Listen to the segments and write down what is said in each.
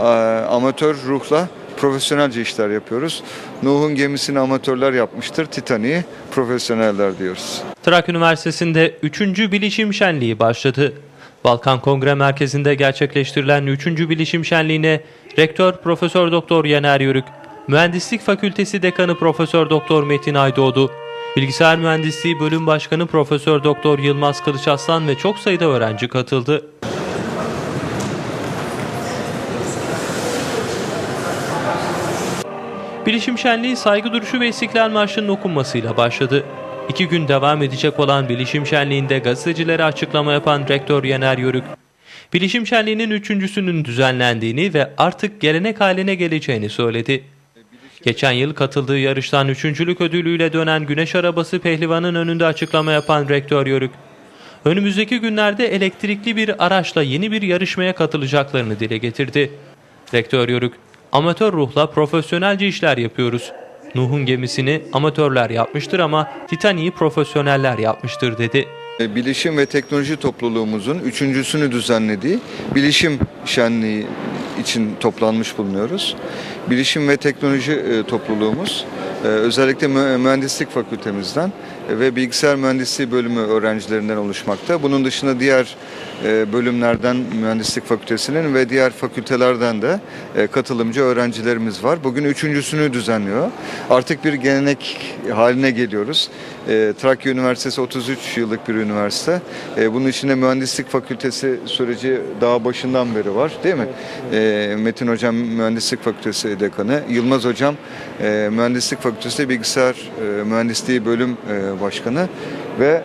a- amatör ruhla profesyonelce işler yapıyoruz. Nuh'un gemisini amatörler yapmıştır, Titanic'i profesyoneller diyoruz. Trakya Üniversitesi'nde 3. Bilişim Şenliği başladı. Balkan Kongre Merkezi'nde gerçekleştirilen 3. Bilişim Şenliği'ne Rektör Profesör Doktor Yener Yörük, Mühendislik Fakültesi Dekanı Profesör Doktor Metin Aydoğdu, Bilgisayar Mühendisliği Bölüm Başkanı Profesör Doktor Yılmaz Kılıç Aslan ve çok sayıda öğrenci katıldı. Bilişim Şenliği saygı duruşu ve İstiklal Marşı'nın okunmasıyla başladı. İki gün devam edecek olan Bilişim Şenliği'nde gazetecilere açıklama yapan Rektör Yener Yörük, Bilişim Şenliği'nin üçüncüsünün düzenlendiğini ve artık gelenek haline geleceğini söyledi. Geçen yıl katıldığı yarıştan üçüncülük ödülüyle dönen Güneş Arabası Pehlivan'ın önünde açıklama yapan Rektör Yörük, önümüzdeki günlerde elektrikli bir araçla yeni bir yarışmaya katılacaklarını dile getirdi. Rektör Yörük, amatör ruhla profesyonelce işler yapıyoruz. Nuh'un gemisini amatörler yapmıştır ama Titanic'i profesyoneller yapmıştır dedi. E, Bilişim ve Teknoloji Topluluğumuzun üçüncüsünü düzenlediği Bilişim Şenliği için toplanmış bulunuyoruz. Bilişim ve Teknoloji e, Topluluğumuz e, özellikle mü- mühendislik fakültemizden e, ve bilgisayar mühendisliği bölümü öğrencilerinden oluşmakta. Bunun dışında diğer bölümlerden mühendislik fakültesinin ve diğer fakültelerden de katılımcı öğrencilerimiz var. Bugün üçüncüsünü düzenliyor. Artık bir gelenek haline geliyoruz. Trakya Üniversitesi 33 yıllık bir üniversite. Bunun içinde mühendislik fakültesi süreci daha başından beri var değil mi? E, Metin Hocam mühendislik fakültesi dekanı, Yılmaz Hocam e, mühendislik fakültesi bilgisayar e, mühendisliği bölüm e, başkanı ve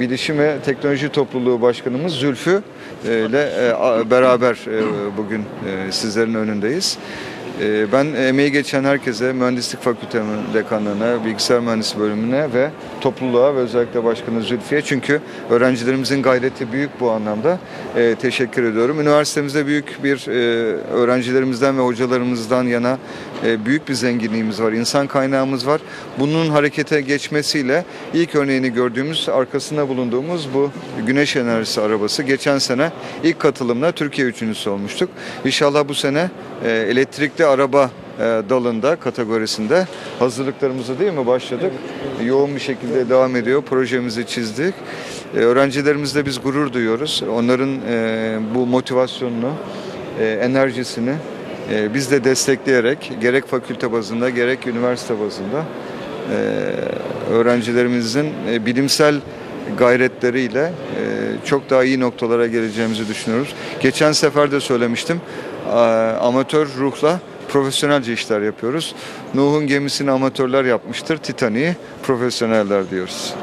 bilişim ve teknoloji topluluğu başkanımız Zülfü ile beraber bugün sizlerin önündeyiz. E, Ben emeği geçen herkese, mühendislik fakültemin dekanlığına, bilgisayar mühendisi bölümüne ve topluluğa ve özellikle başkanı Zülfiye çünkü öğrencilerimizin gayreti büyük bu anlamda. E, teşekkür ediyorum. Üniversitemizde büyük bir e, öğrencilerimizden ve hocalarımızdan yana e, büyük bir zenginliğimiz var, insan kaynağımız var. Bunun harekete geçmesiyle ilk örneğini gördüğümüz, arkasında bulunduğumuz bu güneş enerjisi arabası. Geçen sene ilk katılımla Türkiye üçüncüsü olmuştuk. İnşallah bu sene e, elektrikli araba e, dalında, kategorisinde hazırlıklarımızı değil mi başladık? Yoğun bir şekilde devam ediyor. Projemizi çizdik. E, öğrencilerimizle biz gurur duyuyoruz. Onların e, bu motivasyonunu, enerjisini biz de destekleyerek gerek fakülte bazında gerek üniversite bazında öğrencilerimizin bilimsel gayretleriyle çok daha iyi noktalara geleceğimizi düşünüyoruz. Geçen sefer de söylemiştim. Amatör ruhla profesyonelce işler yapıyoruz. Nuh'un gemisini amatörler yapmıştır, Titanic'i profesyoneller diyoruz.